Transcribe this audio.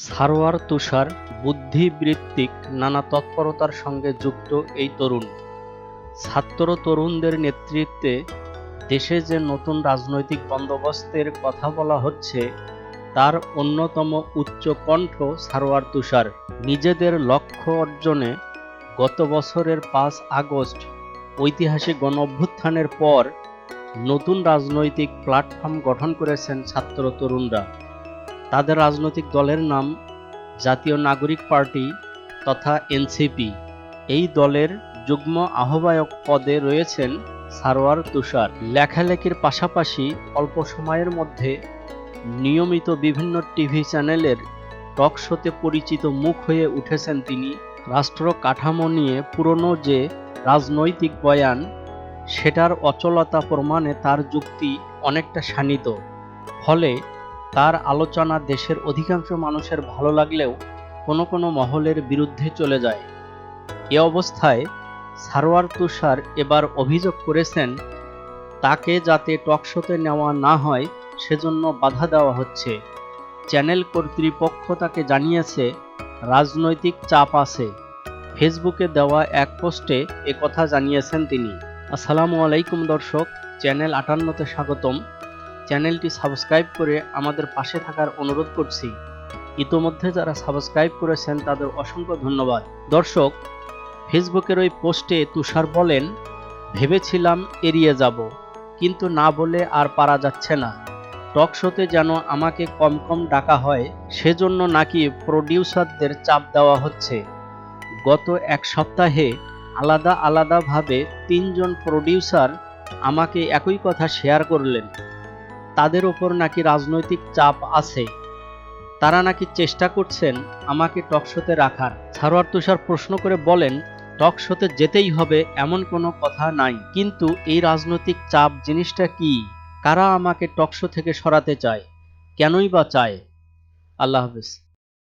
সারোয়ার, তুষার, বুদ্ধিবৃত্তিক নানা তৎপরতার সঙ্গে যুক্ত এই তরুণ। ছাত্র তরুণদের নেতৃত্বে দেশে যে নতুন রাজনৈতিক বন্দোবস্তের কথা বলা হচ্ছে, তার অন্যতম উচ্চ কণ্ঠ সারোয়ার, তুষার। নিজেদের লক্ষ্য অর্জনে গত বছরের পাঁচ আগস্ট ঐতিহাসিক গণ অভ্যুত্থানের পর নতুন রাজনৈতিক প্ল্যাটফর্ম গঠন করেছেন ছাত্র তরুণরা। তাদের রাজনৈতিক দলের নাম জাতীয় নাগরিক পার্টি তথা এনসিপি। এই দলের যুগ্ম আহ্বায়ক পদে রয়েছেন সারোয়ার তুষার। লেখালেখির পাশাপাশি অল্প সময়ের মধ্যে নিয়মিত বিভিন্ন টিভি চ্যানেলের টক শোতে পরিচিত মুখ হয়ে উঠেছেন তিনি। রাষ্ট্র কাঠামো নিয়ে পুরনো যে রাজনৈতিক বয়ান, সেটার অচলতা প্রমাণে তার যুক্তি অনেকটা শানিত। ফলে তার আলোচনা দেশের অধিকাংশ মানুষের ভালো লাগলেও কোনো কোনো মহলের বিরুদ্ধে চলে যায়। এ অবস্থায় সারোয়ার তুষার এবার অভিযোগ করেছেন, তাকে যাতে টকশোতে নেওয়া না হয় সেজন্য বাধা দেওয়া হচ্ছে। চ্যানেল কর্তৃপক্ষ তাকে জানিয়েছে, রাজনৈতিক চাপ আছে। ফেসবুকে দেওয়া এক পোস্টে কথা জানিয়েছেন তিনি। আসসালামু আলাইকুম দর্শক, চ্যানেল আটান্নতে স্বাগতম। চ্যানেলটি সাবস্ক্রাইব করে আমাদের পাশে থাকার অনুরোধ করছি। ইতোমধ্যে যারা সাবস্ক্রাইব করেছেন, তাদের অসংখ্য ধন্যবাদ। দর্শক, ফেসবুকের ওই পোস্টে তুষার বলেন, ভেবেছিলাম এড়িয়ে যাব, কিন্তু না বলে আর পারা যাচ্ছে না। টক শোতে যেন আমাকে কম কম ডাকা হয়, সেজন্য নাকি প্রডিউসারদের চাপ দেওয়া হচ্ছে। গত এক সপ্তাহে আলাদা আলাদাভাবে তিনজন প্রডিউসার আমাকে একই কথা শেয়ার করলেন। তাদের ওপর নাকি রাজনৈতিক চাপ আছে। তারা নাকি চেষ্টা করছেন আমাকে টকশোতে রাখার। সারোয়ার তুষার প্রশ্ন করে বলেন টকশোতে যেতেই হবে এমন কোনো কথা নাই। কিন্তু এই রাজনৈতিক চাপ জিনিসটা কি? কারা আমাকে টকশো থেকে সরাতে চায়? কেনই বা চায়? আল্লাহ হাফিজ।